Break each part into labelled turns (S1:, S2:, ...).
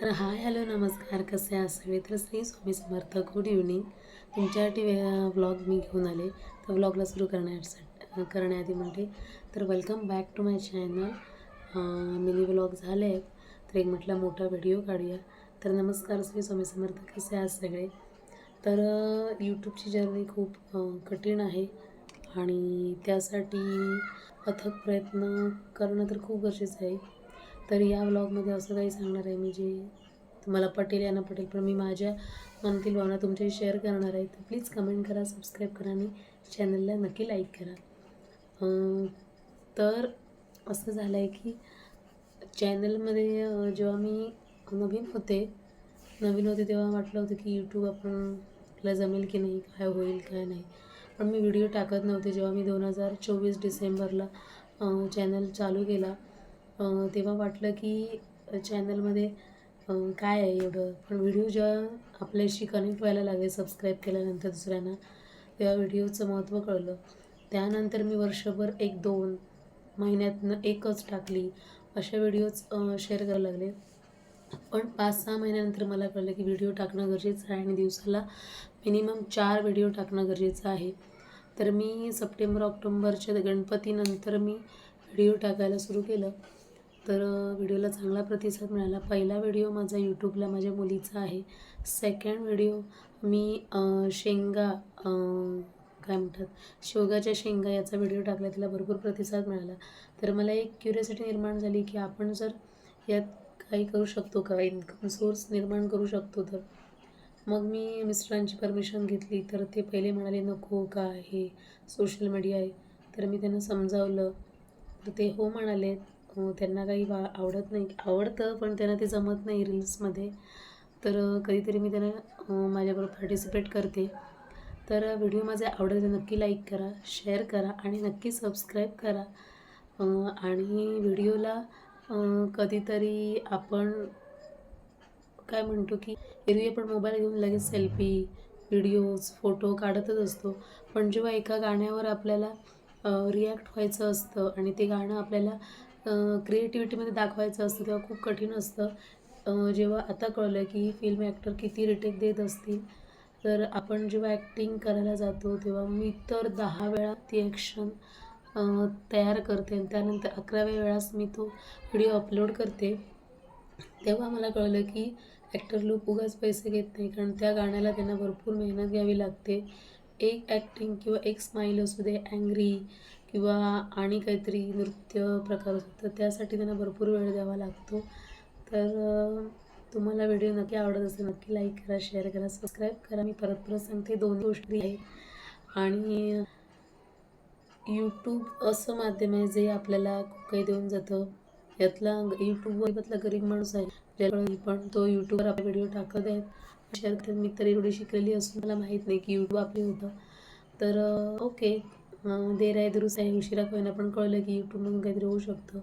S1: तर hi hello नमस्कार. कसे आहात सगळे? तर श्री स्वामी समर्थ. गुड इव्हनिंग तुमच्यासाठी व्लॉग मी घेऊन आले. तर व्लॉगला सुरू करण्यासाठी करण्याआधी म्हणते तर welcome back to my channel mini vlog झाले. आहेत तर एक म्हटलं मोठा व्हिडिओ काढूया. तर नमस्कार श्री स्वामी समर्थ. कसे आहात सगळे? तर यूट्यूबची जर्नी खूप कठीण आहे. आणि त्यासाठी अथक प्रयत्न करणं तर खूप गरजेचं आहे. तर या व्लॉगमध्ये असं काही सांगणार आहे मी जे तुम्हाला पटेल या न पटेल पण मी माझ्या मनातील भावना तुमच्याशी शेअर करणार आहे. तर प्लीज कमेंट करा सबस्क्राईब करा आणि चॅनलला नक्की लाईक करा. तर असं झालं आहे की चॅनलमध्ये जेव्हा मी नवीन होते नवीन होते तेव्हा वाटलं होतं की यूट्यूब आपणला जमेल की नाही काय होईल काय नाही. पण मी व्हिडिओ टाकत नव्हते. जेव्हा मी दोन हजार चोवीस डिसेंबरला चॅनल चालू केला तेव्हा वाटलं की चॅनलमध्ये काय आहे एवढं? पण व्हिडिओ जेव्हा आपल्याशी कनेक्ट व्हायला लागले सबस्क्राईब केल्यानंतर दुसऱ्यांना तेव्हा व्हिडिओचं महत्त्व कळलं. त्यानंतर मी वर्षभर एक दोन महिन्यातनं एकच टाकली. अशा व्हिडिओज शेअर करायला लागले. पण पाच सहा महिन्यानंतर मला कळलं की व्हिडिओ टाकणं गरजेचं आहे आणि दिवसाला मिनिमम चार व्हिडिओ टाकणं गरजेचं आहे. तर मी सप्टेंबर ऑक्टोंबरच्या गणपतीनंतर मी व्हिडिओ टाकायला सुरू केलं. तर व्हिडिओला चांगला प्रतिसाद मिळाला. पहिला व्हिडिओ माझा यूट्यूबला माझ्या मुलीचा आहे. सेकंड व्हिडिओ मी शेंगा काय म्हणतात? शेवगाच्या शेंगा याचा व्हिडिओ टाकला. तिला भरपूर प्रतिसाद मिळाला. तर मला एक क्युरियोसिटी निर्माण झाली की आपण जर यात काही करू शकतो का? इन्कम सोर्स निर्माण करू शकतो तर. मग मी मिस्टरांची परमिशन घेतली. तर ते पहिले म्हणाले नको का हे सोशल मीडिया आहे. तर मी त्यांना समजावलं. तर ते हो म्हणाले. त्यांना काही वा आवडत नाही. आवडतं पण त्यांना ते जमत नाही रील्समध्ये तर कधीतरी मी त्यांना माझ्याबरोबर पार्टिसिपेट करते. तर व्हिडिओ माझे आवडले तर नक्की लाईक करा शेअर करा आणि नक्की सबस्क्राईब करा. आणि व्हिडिओला कधीतरी आपण काय म्हणतो की एरवी आपण मोबाईल घेऊन लगेच सेल्फी व्हिडिओज फोटो काढतच असतो. पण जेव्हा एका गाण्यावर आपल्याला रिॲक्ट व्हायचं असतं आणि ते गाणं आपल्याला क्रिएटिव्हिटीमध्ये दाखवायचं असतं तेव्हा खूप कठीण असतं. जेव्हा आता कळलं की फिल्म ॲक्टर किती रिटेक देत असतील तर आपण जेव्हा ॲक्टिंग करायला जातो तेव्हा मी तर दहा वेळा ती ॲक्शन तयार करते आणि त्यानंतर अकराव्या वेळास मी तो व्हिडिओ अपलोड करते. तेव्हा मला कळलं की ॲक्टर लोक उगाच पैसे घेत नाही कारण त्या गाण्याला त्यांना भरपूर मेहनत घ्यावी लागते. एक ॲक्टिंग किंवा एक स्माईल असू दे अँग्री किंवा आणि काहीतरी नृत्य प्रकार असतो तर त्यासाठी त्यांना भरपूर वेळ द्यावा लागतो. तर तुम्हाला व्हिडिओ नक्की आवडत असेल नक्की लाईक करा शेअर करा सबस्क्राईब करा. मी परत परत सांगते दोन गोष्टी आहेत आणि यूट्यूब असं माध्यम आहे जे आपल्याला खूप काही देऊन जातं. यातला यूट्यूबवर गरीब माणूस आहे. ज्याकडे पण तो यूट्यूबवर आपला व्हिडिओ टाकत आहेत शेअर करतात मी तरी एवढी शिकलेली असून मला माहीत नाही की यूट्यूब आपले होतं. तर ओके. देर आहे दुरुस्त आहे उशिरा का होईना पण कळलं की यूट्यूबमधून काहीतरी होऊ शकतं.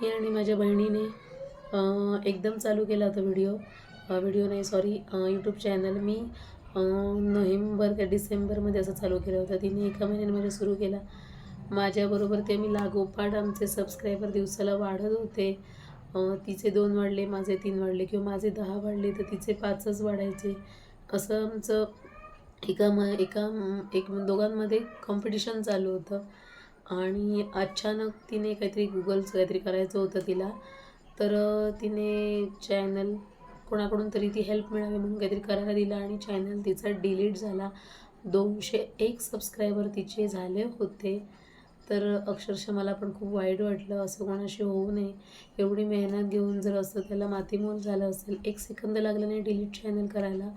S1: मी आणि माझ्या बहिणीने एकदम चालू केला होता व्हिडिओ व्हिडिओ नाही सॉरी यूट्यूब चॅनल मी नोव्हेंबर का डिसेंबरमध्ये असं चालू केलं होतं. तिने एका महिन्याने माझ्या सुरू केला. माझ्याबरोबर ते मी लागोपाठ आमचे सबस्क्रायबर दिवसाला वाढत होते. तिचे दोन वाढले माझे तीन वाढले किंवा माझे दहा वाढले तर तिचे पाचच वाढायचे. असं आमचं एका म एका एक दोघांमध्ये कॉम्पिटिशन चालू होतं. आणि अचानक तिने काहीतरी गुगलचं काहीतरी करायचं होतं तिला. तर तिने चॅनल कोणाकडून तरी ती हेल्प मिळावी म्हणून काहीतरी करायला दिलं आणि चॅनल तिचा डिलीट झाला. दोनशे एक सबस्क्रायबर तिचे झाले होते. तर अक्षरशः मला पण खूप वाईट वाटलं. असं कोणाशी होऊ नये. एवढी मेहनत घेऊन जर असं त्याला मातीमोल झालं असेल एक सेकंद लागलं नाही डिलीट चॅनल करायला.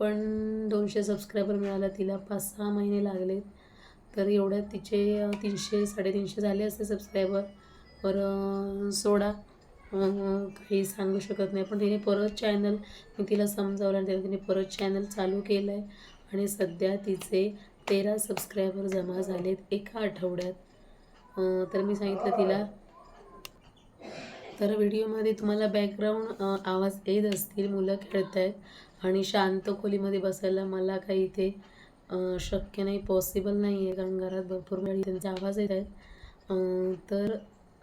S1: पण दोनशे सबस्क्रायबर मिळाला तिला पाच सहा महिने लागलेत. तर एवढ्यात तिचे तीनशे साडेतीनशे झाले असते सबस्क्रायबर पर सोडा. काही सांगू शकत नाही. पण तिने परत चॅनल मी तिला समजावलं आणि त्याला तिने परत चॅनल चालू केलं आहे आणि सध्या तिचे तेरा सबस्क्रायबर जमा झालेत एका आठवड्यात. तर मी सांगितलं तिला तर व्हिडिओमध्ये तुम्हाला बॅकग्राऊंड आवाज येत असतील मुलं खेळत आहेत आणि शांत खोलीमध्ये बसायला मला काही इथे शक्य नाही पॉसिबल नाही आहे कारण घरात भरपूर वेळी त्यांचे आवाज येत आहेत. तर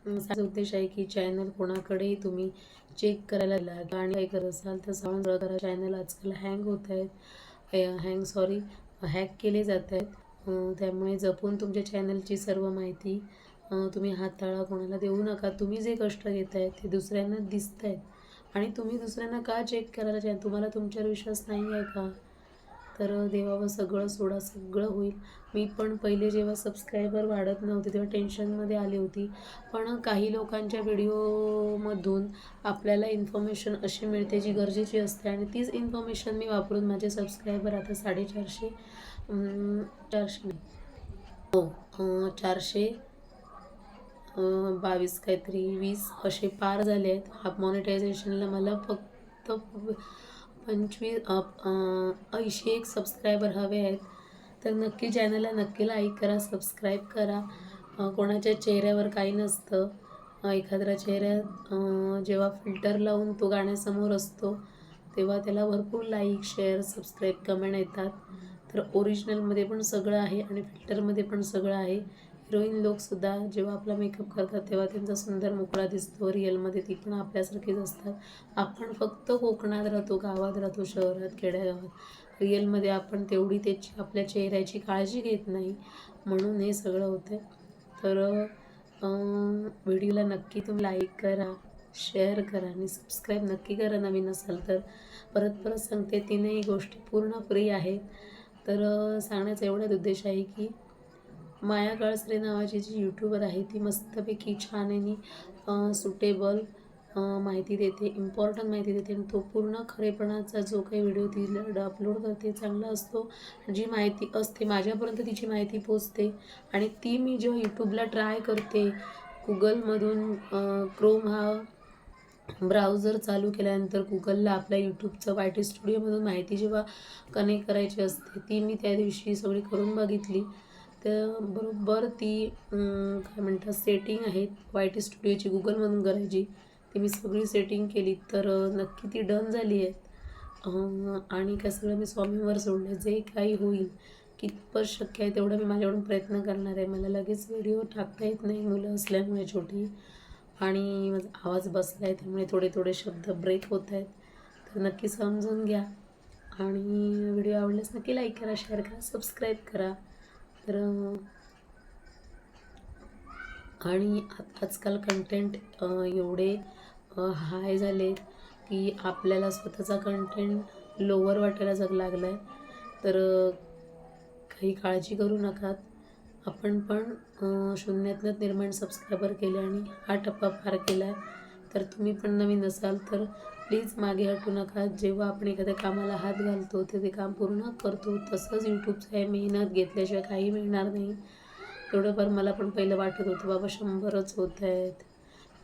S1: माझा उद्देश आहे की चॅनल कोणाकडेही तुम्ही चेक करायला लागला आणि काय करत असाल तर साऊंड करा चॅनल आजकाल हँग होत आहेत. हँग सॉरी हॅक केले जात आहेत. त्यामुळे जपून तुमच्या चॅनलची सर्व माहिती तुम्ही हाताळा कोणाला देऊ नका. तुम्ही जे कष्ट घेत आहेत ते दुसऱ्यांना दिसत आहेत आणि तुम्ही दुसऱ्यांना का चेक करायला चॅनल तुम्हाला तुमच्यावर विश्वास नाही आहे का? तर देवावर सगळं सोडा सगळं होईल. मी पण पहिले जेव्हा सबस्क्रायबर वाढत नव्हते तेव्हा टेन्शनमध्ये आली होती. पण काही लोकांच्या व्हिडिओमधून आपल्याला इन्फॉर्मेशन अशी मिळते जी गरजेची असते आणि तीच इन्फॉर्मेशन मी वापरून माझे सबस्क्रायबर आता साडेचारशे चारशे हो चारशे बावीस काहीतरी वीस असे पार झाले आहेत. हा मॉनिटायझेशनला मला फक्त पंचवीस ऐंशी एक सबस्क्रायबर हवे आहेत. तर नक्की चॅनलला नक्की लाईक करा सबस्क्राईब करा. कोणाच्या चेहऱ्यावर काही नसतं. एखाद्या चेहऱ्यात जेव्हा फिल्टर लावून तो गाण्यासमोर असतो तेव्हा त्याला भरपूर लाईक शेअर सबस्क्राईब कमेंट येतात. तर ओरिजिनलमध्ये पण सगळं आहे आणि फिल्टरमध्ये पण सगळं आहे. हिरोईन लोकसुद्धा जेव्हा आपला मेकअप करतात तेव्हा त्यांचा सुंदर मोकळा दिसतो. रिअलमध्ये ती पण आपल्यासारखीच असतात. आपण फक्त कोकणात राहतो गावात राहतो शहरात खेड्यागावात. रिअलमध्ये आपण तेवढी त्याची आपल्या चेहऱ्याची काळजी घेत नाही. म्हणून हे सगळं होतं तर व्हिडिओला नक्की तुम्ही लाईक करा शेअर करा आणि सबस्क्राईब नक्की करा नवीन असाल तर. परत परत सांगते तीनही गोष्टी पूर्ण फ्री आहेत. तर सांगण्याचा एवढाच उद्देश आहे की माया गळसरे नावाची जी यूट्यूबर आहे ती मस्तपैकी छान आणि सुटेबल माहिती देते इम्पॉर्टंट माहिती देते आणि तो पूर्ण खरेपणाचा जो काही व्हिडिओ ती अपलोड करते चांगला असतो. जी माहिती असते माझ्यापर्यंत तिची माहिती पोचते आणि ती मी जेव्हा यूट्यूबला ट्राय करते गुगलमधून क्रोम हा ब्राउझर चालू केल्यानंतर गुगलला आपल्या यूट्यूबचं वाय टी स्टुडिओमधून माहिती जेव्हा कनेक्ट करायची असते ती मी त्या दिवशी सगळी करून बघितली. तर बरोबर ती काय म्हणतात सेटिंग आहेत. वाय टी स्टुडिओची गुगलमधून करायची. ती मी सगळी सेटिंग केली तर नक्की ती डन झाली आहेत आणि काय सगळं मी स्वामींवर सोडलं जे काही होईल कितपत शक्य आहे तेवढं मी माझ्याकडून प्रयत्न करणार आहे. मला लगेच व्हिडिओ टाकता येत नाही मुलं असल्यामुळे छोटी. आणि माझा आवाज बसला आहे त्यामुळे थोडे थोडे शब्द ब्रेक होत आहेत. तर नक्की समजून घ्या. आणि व्हिडिओ आवडल्यास नक्की लाईक करा शेअर करा सबस्क्राईब करा. तर आणि आजकाल कंटेंट एवढे हाय झाले की आपल्याला स्वतःचा कंटेंट लोअर वाटायला जग लागला आहे तर काही काळजी करू नका आपण पण अं, शून्यातनं निर्माण सबस्क्रायबर केले आणि हा टप्पा पार केला आहे तर तुम्ही पण नवीन असाल तर प्लीज मागे हटू नका. जेव्हा आपण एखाद्या कामाला हात घालतो ते ते काम पूर्ण करतो. तसंच यूट्यूबचं आहे. मेहनत घेतल्याशिवाय काही मिळणार नाही. तेवढंफार मला पण पहिलं वाटत होतं बाबा शंभरच होत आहेत.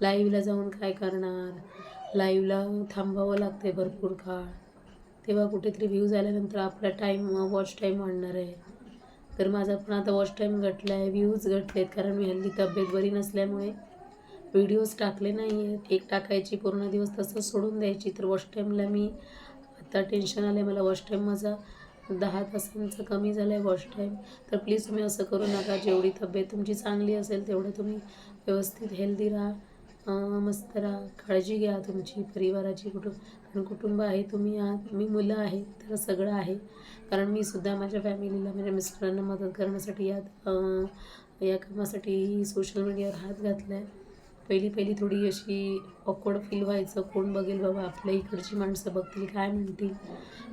S1: लाईव्हला जाऊन काय करणार? लाईव्हला थांबावं लागते भरपूर काळ. तेव्हा कुठेतरी व्ह्यूज आल्यानंतर आपला टाईम वॉच टाईम वाढणार आहे. तर माझा पण आता वॉच टाईम घटला आहे व्ह्यूज घटलेत. कारण मी हल्ली तब्येत बरी नसल्यामुळे व्हिडिओज टाकले नाही आहेत एक टाकायची पूर्ण दिवस तसंच सोडून द्यायची. तर वॉश टाईमला मी आता टेन्शन आलं आहे मला वॉश टाईम माझा दहा तासांचा कमी झाला आहे वॉश टाईम तर प्लीज तुम्ही असं करू नका. जेवढी तब्येत तुमची चांगली असेल तेवढं तुम्ही व्यवस्थित हेल्दी राहा. मस्त राहा. काळजी घ्या तुमची परिवाराची कुटुंब. कारण कुटुंब आहे तुम्ही आहात मी मुलं आहे तर सगळं आहे. कारण मी सुद्धा माझ्या फॅमिलीला माझ्या मिस्टरांना मदत करण्यासाठी यात या कामासाठी सोशल मीडियावर हात घातला आहे पहिली पहिली थोडी अशी ऑकवर्ड फील व्हायचं. कोण बघेल बाबा आपल्या इकडची माणसं बघतील काय म्हणतील?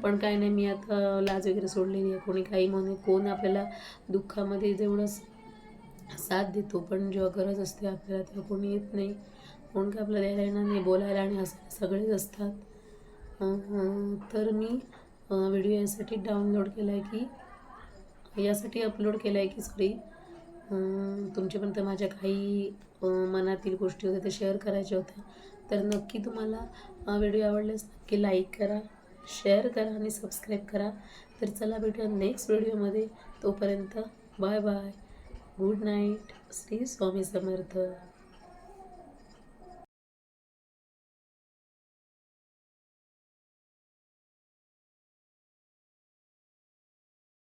S1: पण काय नाही मी आता लाज वगैरे सोडलेली आहे कोणी काही म्हणे कोण आपल्याला दुःखामध्ये जेवढं साथ देतो पण जेव्हा गरज असते आपल्याला तेव्हा कोणी येत नाही. कोण काय आपल्याला द्यायला येणार नाही बोलायला आणि हसायला सगळेच असतात. तर मी व्हिडिओ यासाठी डाउनलोड केला आहे की यासाठी अपलोड केला आहे की सॉरी तुमच्यापर्यंत माझ्या काही मनातील गोष्टी होत्या त्या शेअर करायच्या होत्या. तर नक्की तुम्हाला व्हिडिओ आवडल्यास नक्की लाईक करा शेअर करा आणि सबस्क्राईब करा. तर चला भेटूया नेक्स्ट व्हिडिओमध्ये तोपर्यंत bye bye good night Shri Swami Samarth.